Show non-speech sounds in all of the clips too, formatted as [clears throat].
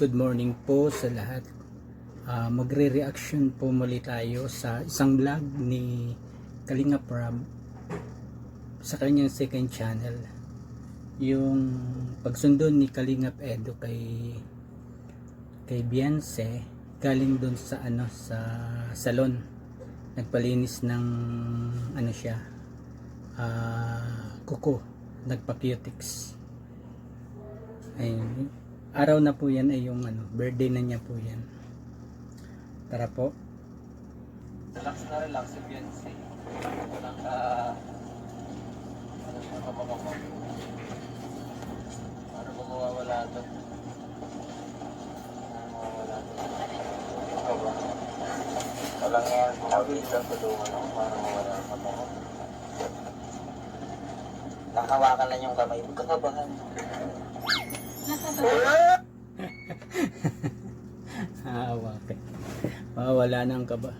Good morning po sa lahat. Ah, magre-reaction po muli tayo sa isang vlog ni Kalinga Prab sa kanyang second channel. Yung pagsundo ni Kalingap Edo kay kay Beyonce galing doon sa ano sa salon. Nagpalinis ng ano siya ah kuko, nagpa-cutics. Ayun. Araw na po yan ay yung ano, birthday na niya po yan. Tara po. Relax na relax si Beyonce. Walang ka... Walang makapapako. Paano ba mawawala ito? Mawawala ito? Ikaw ba? Walang yan. Mabilis lang tulungan ako para mawala ang kapako. Nakawakan lang yung kamay. Huwag kakabahan. Hawa ka. Mawawala na ang kaba.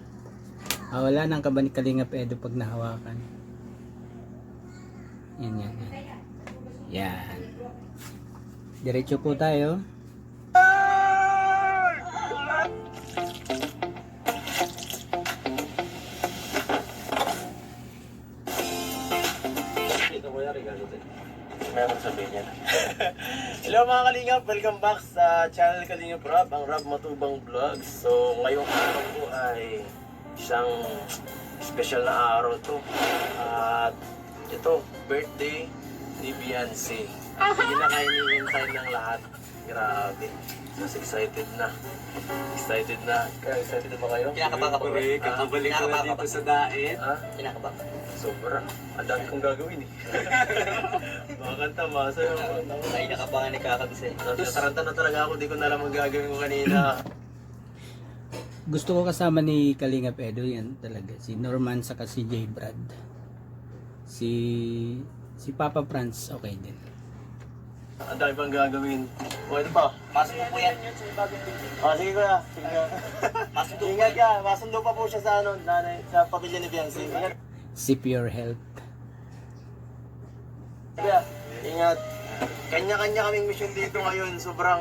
Mawawala na ang kaba ni Kalingap Edo pag nahawakan. Yan, yan, yan. Yan. Diretso po tayo. Kalingap! Welcome back sa channel Kalingap Rob, ang Rob Matubang Vlogs. So ngayong araw po ay isang special na araw to. At ito, birthday ni Beyonce. Hindi na kayo nihintay ng lahat. Grabe. Mas excited na. Excited na. Kaya excited na ba kayo? Kinakabahan ka ba? Siyempre, Kakabalik ko na dito sa daet. Ha? Kinakabahan. Sobra. Ang dami kong gagawin eh. [laughs] Mga kanta, masa yung Ay, nakabangan ni Kakabise. Nataranta na talaga ako, di ko na alam ang gagawin ko kanina. Gusto ko kasama ni Kalingap Edo yan talaga. Si Norman saka si J. Brad. Si si Papa Franz okay din. Ang dami pang gagawin. O, ito pa. Pasok mo po yan. Ah, sige kuya. Sige [laughs] kuya. Pasok mo Ingat ka. Masundo pa po siya sa ano, nanay, sa pamilya ni Beyonce. Ingat. Si Pure Health. Kuya, ingat. Kanya-kanya kaming mission dito ngayon. Sobrang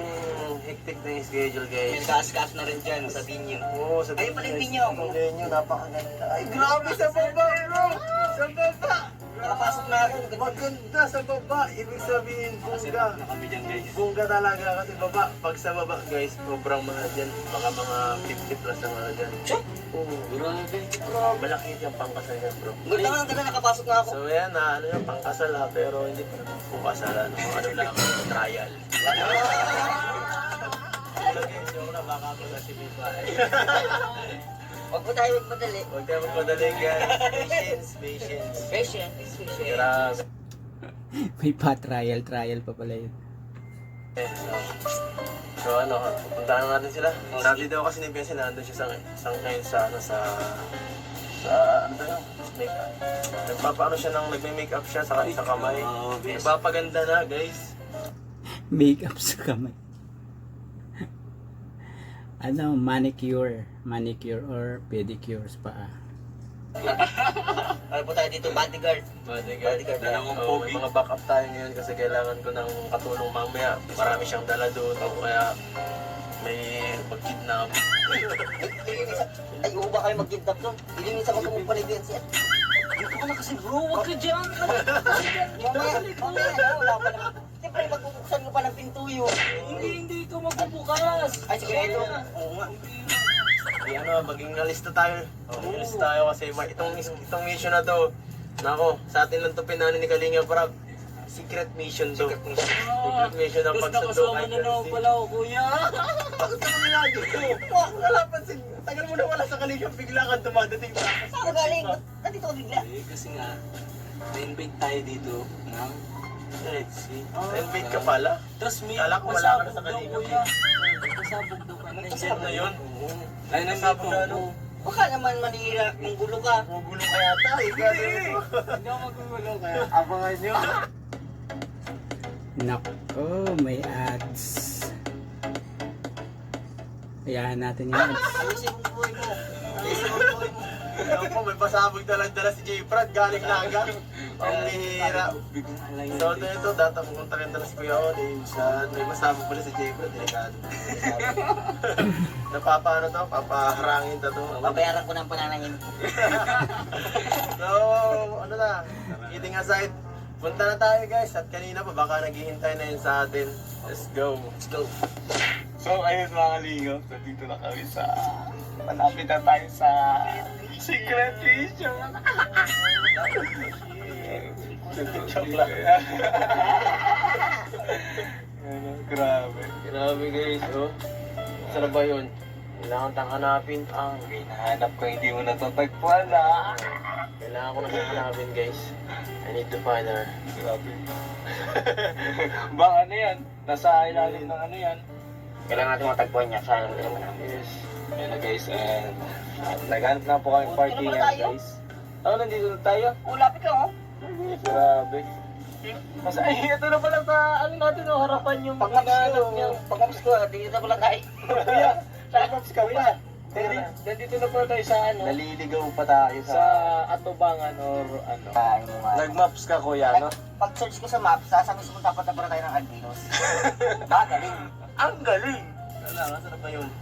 hectic na yung schedule, May guys. kaas-kaas na rin dyan sa binyo. Oo, sa Ayun pala yung binyo. Venue, napakaganda. Ay, grabe sa baba, bro! Sa baba! Nakapasok na ako. Maganda sa baba. Ibig sabihin, bongga. Bongga talaga kasi baba. Pag sa baba, guys, sobrang mga dyan. Baka mga 50 plus na mga dyan. Check! Oo. Grabe. Malaki yung pangkasal yan, bro. Ang ganda nakapasok na ako. So, yan na, ano yung pangkasal ha, pero hindi pa po kasal, ano, ano lang, trial. [laughs] Joke na, baka ako na si Biba. [laughs] Huwag po tayo magmadali. Huwag tayo magmadali, guys. Patience, patience. Patient is patient. Grabe. May pa trial, trial pa pala yun. So ano, pupuntahan na natin sila. Sabi daw kasi ni Benson, nandun siya sa, sa ngayon sa, ano, sa, sa, ano ba yun? Make-up. Nagpapaano siya ng, nagme-makeup siya sa, sa kamay. Nagpapaganda na, guys. Makeup sa kamay. Ano, manicure, manicure or pedicure sa paa. [laughs] Ano po tayo dito? Bodyguard. Bodyguard. Bodyguard. Dalawang oh, may mga backup tayo ngayon kasi kailangan ko ng katulong mamaya. Marami siyang dala doon. O kaya may mag-kidnap. [laughs] Ay, uba kayo mag-kidnap doon. Ilinisan ko sa mong paligyan siya. Dito ka na kasi bro, wag ka dyan. [laughs] Mamaya, mamaya wala pa naman. Siyempre, magbubuksan ko pa ng pinto yun. Hindi, hindi ka magbubukas. Ay, sige, ito. Oo nga. Di ano, maging nalista tayo. Oh, maging nalista tayo kasi itong, itong mission na to, nako, sa atin lang to pinano ni Kalinga Prab. Secret mission to. Secret mission ng pagsundo kay Percy. ako, kuya. Bakit ka naman lagi ko? Wala pansin. Tagal mo na wala sa Kalinga, bigla kang dumadating sa akin. Saan ka galing? Ba't Nandito ka bigla. Eh, kasi nga, na-invite tayo dito ng Red Sea. Invite ka pala? Tapos may Kala ko wala ka na sa pasabog daw, Kalinga. kuya. Pasabog daw ka. Sino na yun? Ay, Pasabog nandito. na ano? Baka naman manira ng gulo ka. Magulo ka yata eh. Hindi! Hindi ako magugulo kaya. Abangan nyo. Nako, may ads. Hayaan natin yung ads. Ayusin mo buhay mo. Ayusin mo buhay mo. Alam po, may pasabog dala-dala si J. Prad, galing naga. Ang bihira. So, ito ito, data pupunta rin dala si Kuya. Sa, may pasabog pala si J. Prad, delikado. [laughs] Napapa ano to, papaharangin to to. Babayaran ko ng pananayin. [laughs] So, ano na, kidding aside, punta na tayo guys. At kanina pa, baka naghihintay na yun sa atin. Let's go. Let's go. So, ayun mga kalingap, nandito na kami sa... Malapit na tayo sa... Secret Vision! [laughs] Joke lang. ano, grabe. Grabe guys, oh. Na ba yun? Kailangan tang hanapin ang... Hinahanap ko, hindi mo natatagpuan ah. Kailangan ko na siyang hanapin guys. I need to find her. Grabe. [laughs] Bang ano yan? Nasa ilalim ng ano yan? Kailangan natin matagpuan niya. Sayang din naman namin. Yes. Yan na guys, and... at naghanap na po kami parking yan guys. Oh, nandito na tayo? Oh, lapit lang oh. Grabe. Mas ay, ito na pala sa ano natin, oh, harapan yung hinahanap ko, niya. pag-maps ko, dito na pala tayo. [laughs] Kuya, pag-maps ka kuya. Nandito, nandito na pala tayo sa ano, Naliligaw pa tayo sa atubangan or ano. Nga. Nag-maps ka kuya, no? Pag search ko sa map, sasabi mo dapat na pala tayo ng Albinos. Ah, [laughs] galing. Ang galing! Wala, saan na ba yun? [laughs]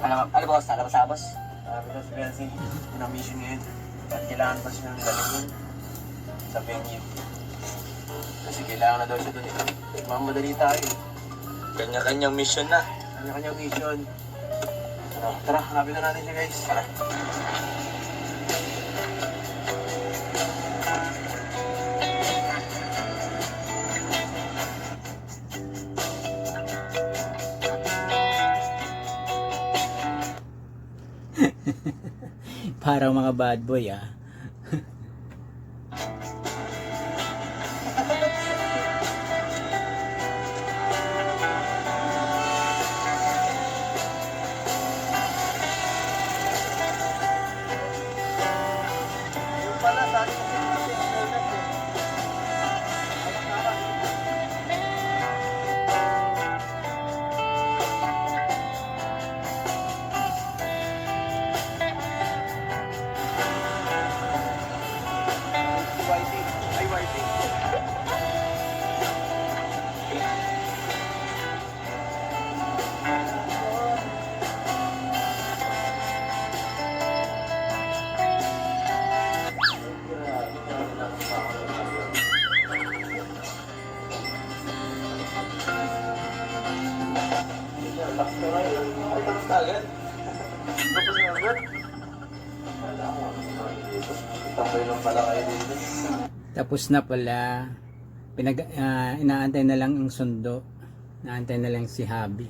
Ano, ano boss? Alam sa boss? Sabi na si Benzi, na-mission ngayon. Kailangan pa siya ng galingan sa venue. Kasi kailangan na daw siya doon eh. Magmamadali tayo eh. Kanya-kanyang mission na. Kanya-kanyang mission. Tara, tara, hanapin na natin siya guys. Tara. [laughs] Parang mga bad boy ah. Tapos na pala. Pinag, ah, inaantay na lang ang sundo. Inaantay na lang si Habi.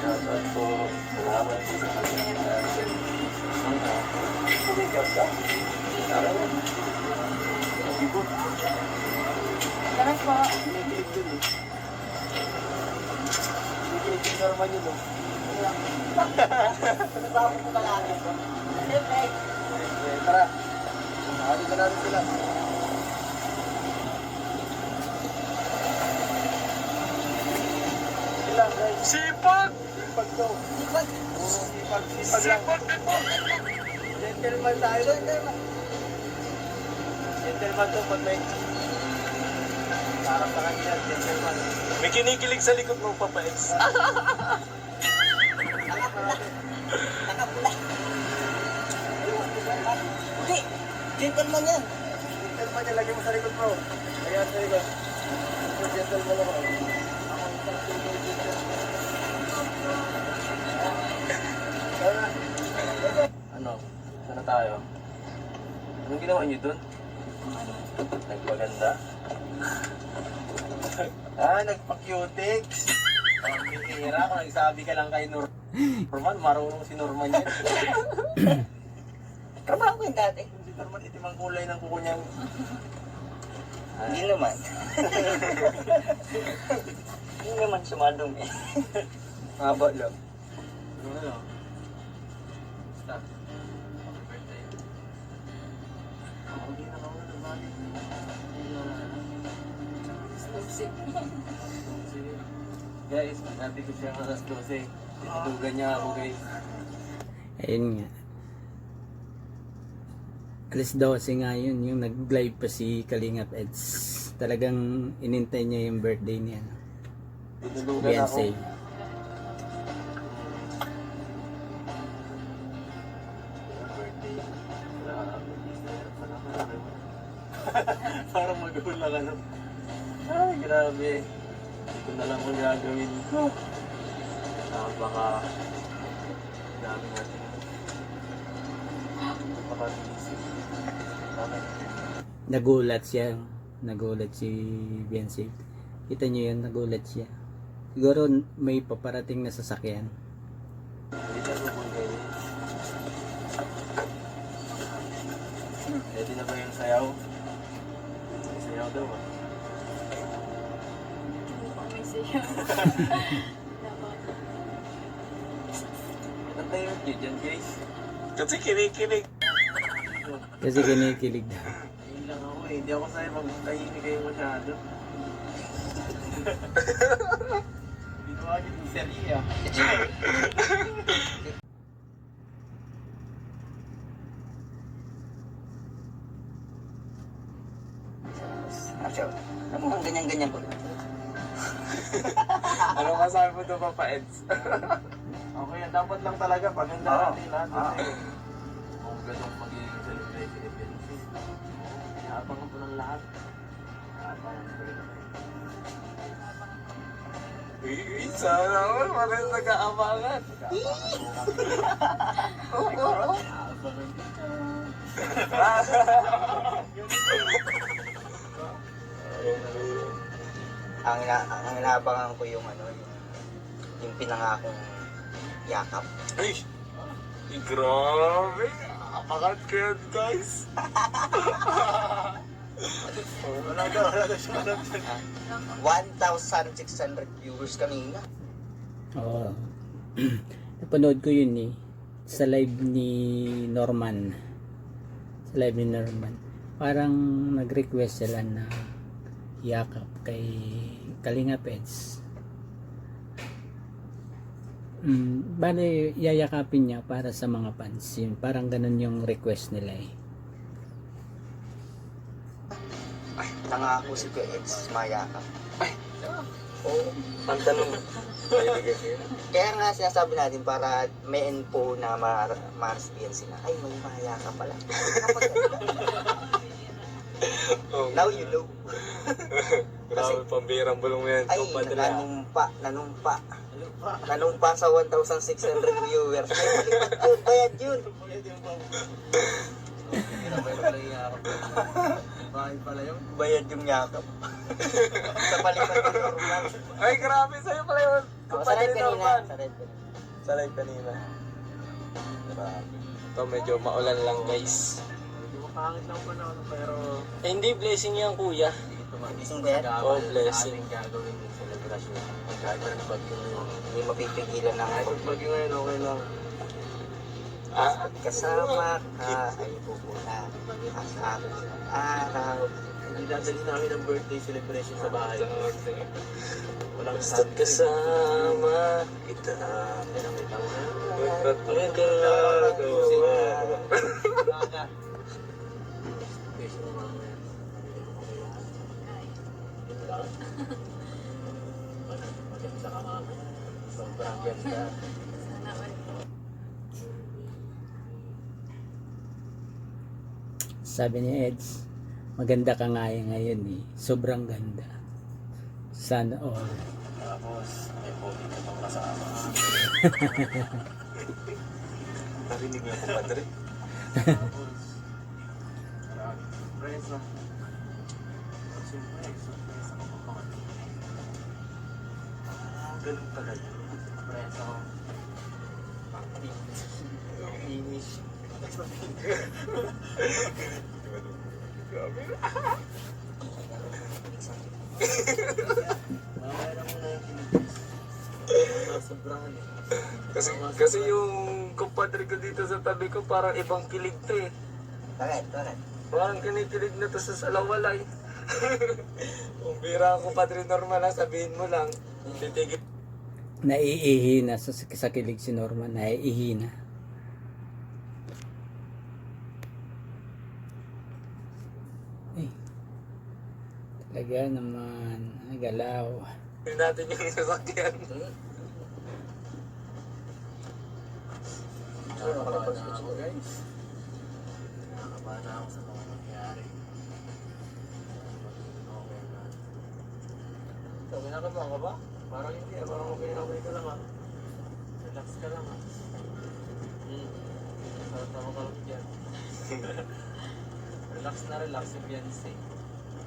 Shoutout po. Salamat po sa kanya. Sumikat ka. Na. Ibo. Tara po. Kinikilig dun eh. Kinikilig yung normal yun oh. Nagbago ko palagi. Siyempre. Eh, Tara. Nakali ka natin sila. Sila guys. Sipag! Sipag to. Sipag. Sipag. Sipag lang. Gentleman tayo. Gentleman. Gentleman to pag may para sa kanya, gentleman. May kinikilig sa likod mo, Papa X. Nakapula. Hindi. Gentleman yan. Gentleman niya, lagyan mo sa likod bro. Ayan sa likod. Ito, gentleman ako. Ano? Saan na tayo? Anong ginawa niyo dun? Nagpaganda? Ah, nagpa-cutics. Ang bihira kung nagsabi ka lang kay Nor- Norman, marunong si Norman yan. [coughs] Trabaho ko yung dati. si Norman, itim ang kulay ng kuko niyang. Hindi naman. [laughs] Hindi naman sumadumi. Haba lang. Ano lang? Guys, natin ko siya alas 12. Titugan niya ako guys. Ayun nga. Alas 12 nga yun, yung nag-live pa si Kalingap Eds. Talagang inintay niya yung birthday niya. Tinulugan ako. Nagulat siya. Nagulat si Beyonce. Kita niyo yun, nagulat siya. Siguro may paparating na sasakyan. Hindi. Ready na ba yung sayaw? May sayaw daw ah. May sayaw. Ba't tayo yung dyan guys? Kasi kinikilig. Kasi kinikilig daw. Eh. Hindi ako sa'yo magtahimik kayo masyado. Ginawa niyo yung serye ah. Actually, alam mo ang ganyan-ganyan ko. [laughs] Ano masabi mo doon, Papa Eds? Okay, dapat lang talaga paganda Oo. natin lahat. Kasi kung ganun magiging celebration inaabangan ko ng lahat. Inaabangan ko rin sana all. Parang nag-aabangan. Inaabangan [laughs] ko. Ang, ina ang inaabangan ko yung ano, yung, yung pinangakong yakap. Ay, grabe. Apakat ko yan, guys. [laughs] Wala daw, wala daw siya alam dyan. 1,600 viewers kanina. Oo. [clears throat] Napanood ko yun eh. Sa live ni Norman. Sa live ni Norman. Parang nag-request sila na yakap kay Kalinga Pets. Mm, bale, yayakapin niya para sa mga fans. Yun, parang ganun yung request nila eh. Nangako si Kuya Eds mayakap. Oo, ang tanong. Kaya nga sinasabi natin para may info na ma ma-experience sila. Ay, may mayakap pala. [laughs] Oh, Now you know. [laughs] Grabe, pambirang bulong yan. Ay, Kumpadre. nanumpa, nanumpa. Nanumpa sa 1,600 viewers. Ay, malipat yun, bayad yun. Bahay pala yun. Bayad yung yakap. sa yung normal. Ay, grabe sa'yo pala yun. Oh, sa red kanina. Sa red kanina. Sa live kanina. Grabe. Ito medyo maulan lang guys. Medyo mapangit lang pa na ano, pero Eh, hindi, blessing yan kuya. Blessing ba yan? Oh, blessing. aming gagawin yung celebration. Kahit ang bagyo ngayon. Hindi mapipigilan ng Kahit ang bagyo ngayon, okay lang. Ah, At kasama ka ay pupunta ang aking araw. Hindi dadali namin ang birthday celebration sa bahay. Walang Basta't kasama kita. Magkagawa. Maganda [laughs] ka mamaya. Sobrang ganda. Sana all. Sabi ni Eds, maganda ka nga eh ngayon eh. Sobrang ganda. Sana all. Tapos, may pogi ka pang kasama. [laughs] Narinig niyo kumpadre? [laughs] Tapos, marami. Surprise na. Surprise ganun pala yun. Surprise ako. Finish. Mamaya na muna yung finish. Sobrahan eh. Kasi, kasi yung kumpadre ko dito sa tabi ko parang ibang kilig to eh. Bakit? Bakit? Parang kinikilig na to sa salawalay. [laughs] Kung bira ang kumpadre normal ha, sabihin mo lang. Titigil. Naiihi na sa, sa kilig si Norma. Naiihi na. Ay. Talaga naman. Nagalaw. Natin yung sasakyan. Nakakabahan na ako guys. Nakakabahan na ako sa mga nangyari. Okay na. Ka ba? Parang hindi ah, parang okay na okay ka lang ah. Relax ka lang ah. Hmm. Tama ka lang dyan. [laughs] relax na relax si Beyonce.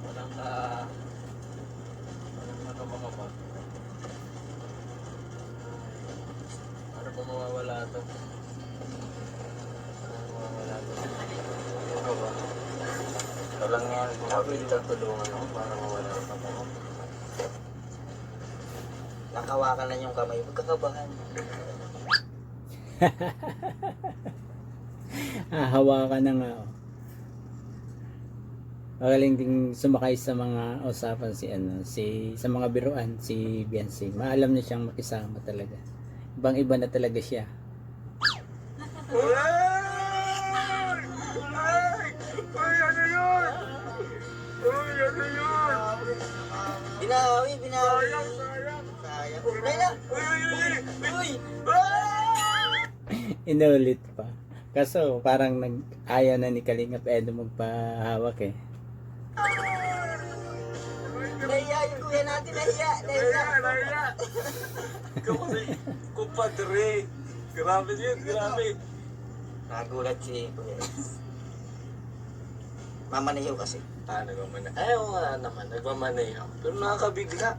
Walang ka... Walang nakabaka Ano ba mawawala to? Ano mawawala to? Ano ba? Ito lang yan. Baka pwede kang tulungan ako para mawala kapa ko. Nakawakan na yung kamay. Huwag kakabahan. Ah, hawakan na nga. Oh. Magaling ding sumakay sa mga usapan si ano, si sa mga biruan si Beyonce. Maalam na siyang makisama talaga. Ibang iba na talaga siya. Binawi, binawi. Inulit pa. Kaso parang nag ayaw na ni Kalingap Edo magpahawak eh. Nahiya yung kuya natin, nahiya, nahiya. Ikaw kasi, kumpadre. Grabe yun, grabe. Nagulat si Kuya. Mamanayaw kasi. Ah, nagmamanay. Ay, oo nga naman. Nagmamanay ako. Pero nakakabigla.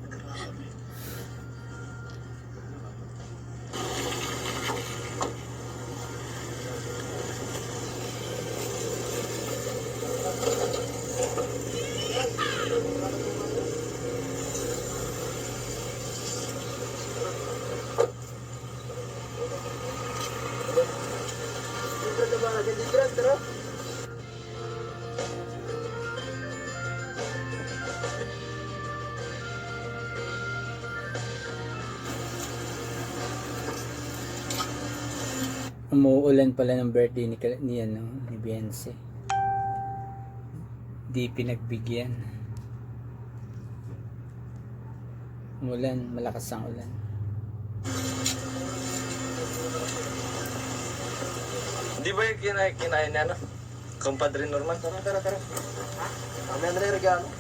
Umuulan pala ng birthday ni, ni, ano, ni Beyonce. Di pinagbigyan. Umulan, malakas ang ulan. Di ba yung kinain, kinain na ano? Kumpadre Norman? Tara, tara, tara. Mamaya na rin regalo.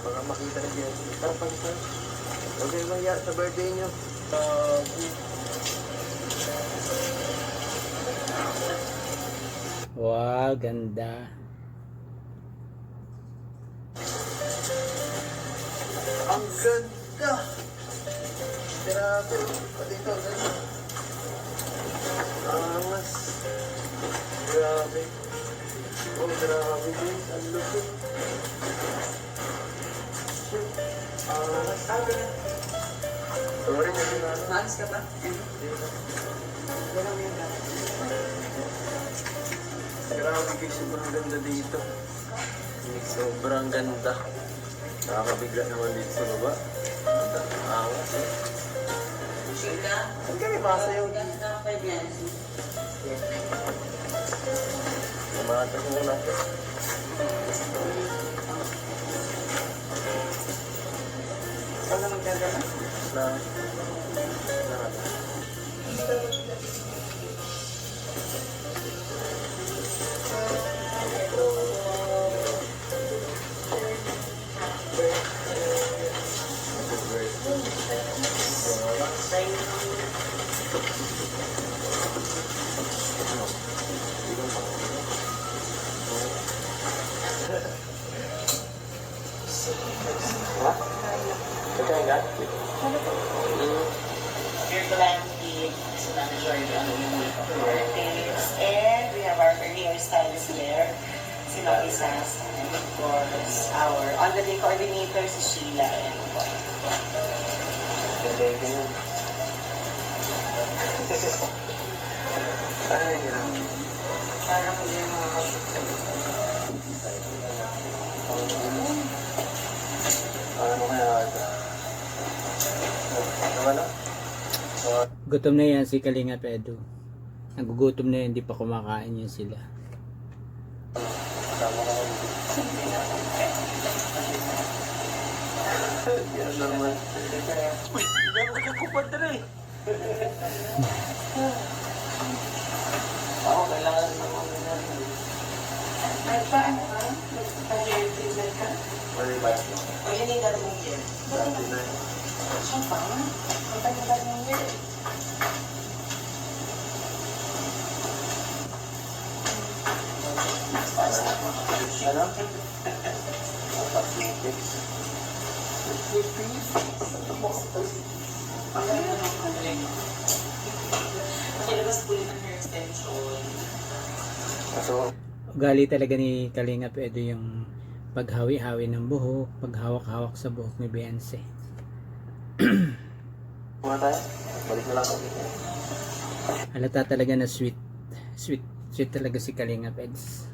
Baka makita na dyan. Tara. Huwag kayong mahiya sa birthday niyo. Uh, Wow, ganda. ang ganda! Grabe. Pati ito, ganda. Angas. Grabe. Oh, grabe guys. Ang lupit. Angas. Sorry, hindi na. Malas ka ba? Grabe guys, sobrang ganda dito. Sobrang ganda. Nakakabigla naman dito sa baba. Ganda. Angas eh. Saan kami basa yung Ganda ka kay Biancy. Lumata ko muna. Naman ganda na? Na. Na. Okay, got We're glad to Savannah Jordan on the birthdays. And we have our hairstylist there, si Mami Sasa. And of course, our on-the-day coordinator, si Sheila. And you. Ay, parang hindi mga kasutod. Ano kaya ito? Ano ba na? Gutom na yan si Kalinga Pedro. Nagugutom na yan, hindi pa kumakain yan sila. Uy, hindi ako nagkupad Ugali talaga ni Kalinga Pedro yung paghawi-hawi ng buhok, paghawak-hawak sa buhok ni Beyonce. [clears throat] Muna tayo. Balik na lang ako. Halata talaga na sweet. Sweet. Sweet talaga si Kalinga Peds.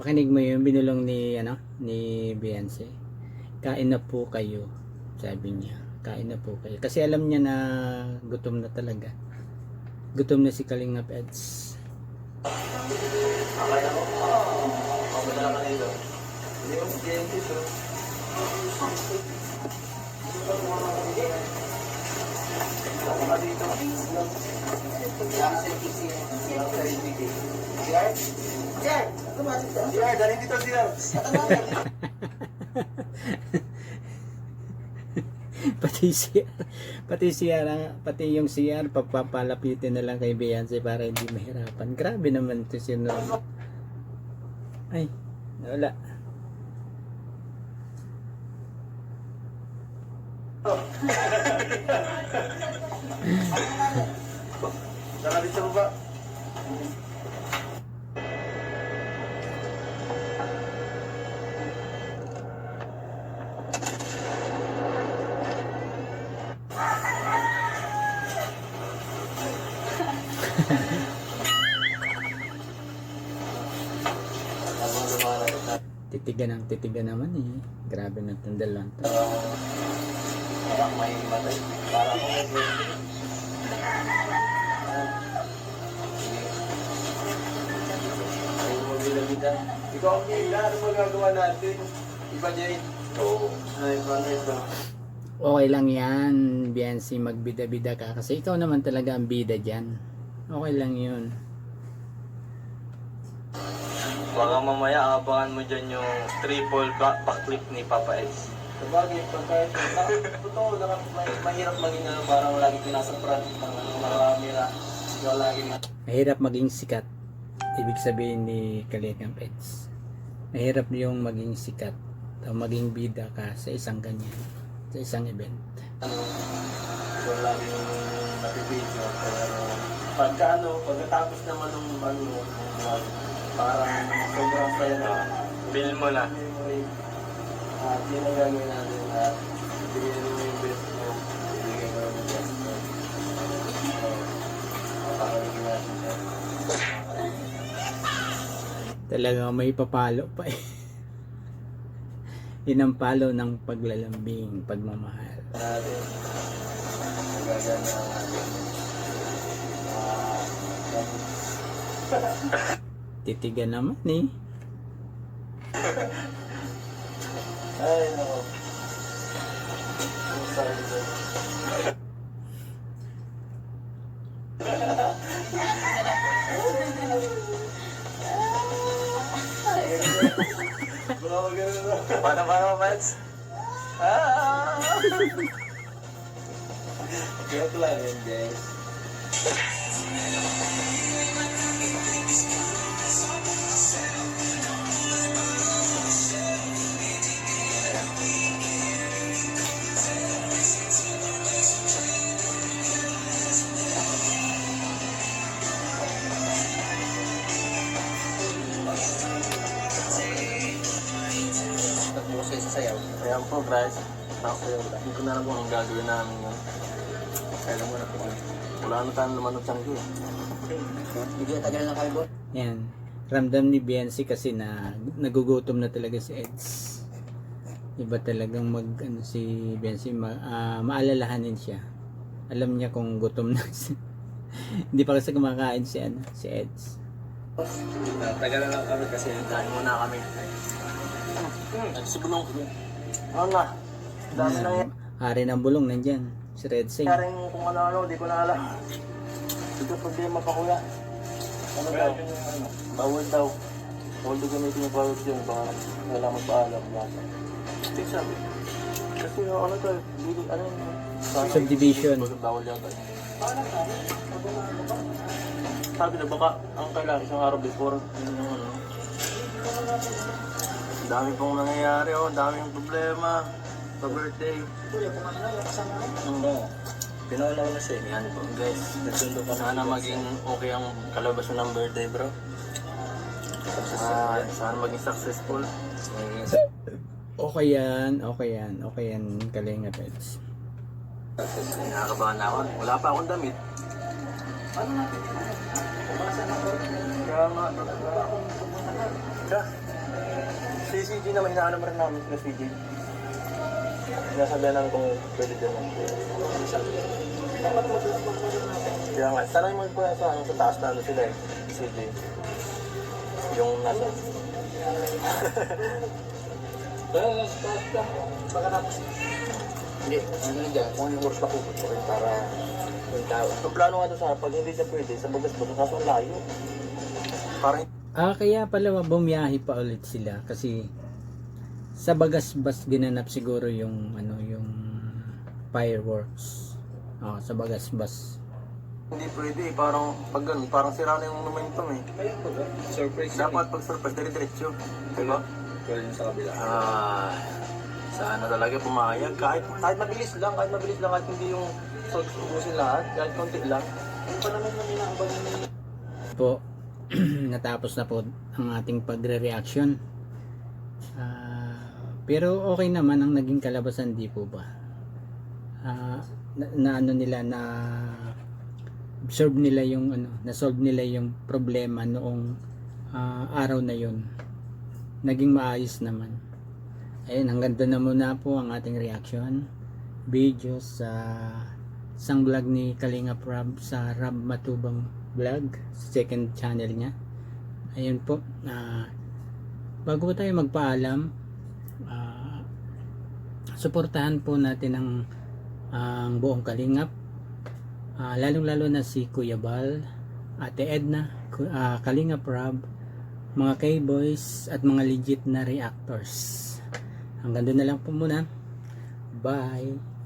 Pakinig mo yung binulong ni ano ni Beyonce. Kain na po kayo, sabi niya. Kain na po kayo. Kasi alam niya na gutom na talaga. Gutom na si Kalinga Peds. Okay na po. Okay na lang kanilo. Hindi mo si Jen dito. Ako dito. Jar, Jar, tumasok ka. Sir, dali dito, sir. [laughs] [laughs] pati CR, pati ang- pati yung CR, papapalapitin na lang kay Beyonce para hindi mahirapan. Grabe naman to si Norm. Ay, wala. Saka dito sa baba. Titigan ang titigan naman eh. Grabe na itong dalawang to. Parang may matay. Parang may Ay, mabila-bila. Ikaw ang hila. Ano magagawa natin? Iba Jane. Oo. Ay, paano ito? Okay lang yan, Beyonce, magbida-bida ka. Kasi ikaw naman talaga ang bida dyan. Okay lang yun. Baka mamaya abangan mo dyan yung triple back backflip ni Papa S. Sabagay, pagka ito, na- totoo na may- mahirap maging ano, parang lagi front ng ano, mga camera. Ikaw lagi na. Mahirap maging sikat. Ibig sabihin ni Kalingang Pets. Mahirap yung maging sikat o maging bida ka sa isang ganyan. Sa isang event. ano, ikaw lagi yung napipidyo. Pero pagka ano, pagkatapos naman ng ano, ng vlog, parang sobrang saya na. Bill mo na. At yun ang gagawin natin at bigyan mo yung best mo. Bigyan ko yung best mo. So, papakalagin natin siya. Talaga may papalo pa eh. Yun ang palo ng paglalambing, pagmamahal. natin. Magaganda ang ating ah, [laughs] Titigan naman eh. [laughs] ay, nako. Paano, paano, Pets? Ah! Joke lang yun, guys. Ayan po guys. Ako yun. Hindi ko na alam kung anong gagawin namin yun. Kailan mo na po. Wala na tayong laman ng tiyanggo eh. Medyo tagal na kayo, boss. Yan. Ramdam ni Beyonce kasi na nagugutom na talaga si Eds. Iba talagang mag ano si Bensi ma, ah, maalalahanin siya. Alam niya kung gutom na siya. [laughs] Hindi pa kasi kumakain si ano, si Eds. Tagal na lang kami kasi kain muna kami. Nagsibulong ko. Ano na? Dami na yan. Hari ng bulong nandyan. Si Red Sing. Karing kung ano-ano, di ko na alam. Ito problema pa kuya. Ano daw? Bawal daw. Bawal daw gamitin yung bawal yun. Baka wala magpaalam. Hindi sabi. Kasi yung ano to, bili, ano yun? Subdivision. Bawal- yata. Sabi na baka ang kailangan isang araw before. Yung ano. Ang dami pong nangyayari oh, ang daming problema sa birthday. Mm. Pinawala ko na siya. Yan po guys. Nagsundo pa sana maging okay ang kalabasan ng birthday bro. Ah, sana maging successful. Okay yan, okay yan, okay yan, Kalinga Pets. Nakakabahan na ako. Wala pa akong damit. Kaya nga. Kaya, si CJ naman, hinahanap rin namin sila CJ. Sinasabihan namin kung pwede din lang. Kaya nga, sana yung magpunta sa, sa taas na ano sila eh, CJ. Yung nasa... [laughs] Hindi, ano na dyan, kung yung works na puputukin para yung tao. Ang plano nga doon sana, pag hindi siya pwede, sa bagas-bagas, kaso ang layo. Parang Ah, kaya pala bumiyahe pa ulit sila kasi sa Bagasbas ginanap siguro yung ano yung fireworks. Ah, sa Bagasbas. hindi pwede eh, parang pag ganun, parang sira na yung momentum eh. Surprise Dapat pag surprise, dire-diretso. Diba? Pwede sa kabila. Ah, sana talaga pumayag. Kahit, kahit mabilis lang, kahit mabilis lang, kahit hindi yung ubusin lahat, kahit konti lang. Ano pa naman yung inaabangan ni Po [clears throat] natapos na po ang ating pagre-reaction. Ah, pero okay naman ang naging kalabasan di po ba? Ah, na, na ano nila na observe nila yung ano, na-solve nila yung problema noong ah, araw na yun. Naging maayos naman. Ayun, hanggang doon na muna po ang ating reaction video sa isang vlog ni Kalinga Prab sa Rab Matubang vlog second channel niya. Ayun po. ah bago po tayo magpaalam, ah, suportahan po natin ang ang buong Kalingap. Ah, lalong-lalo na si Kuya Bal, Ate Edna, ah, Kalingap Rob, mga K-boys at mga legit na reactors. Hanggang doon na lang po muna. Bye!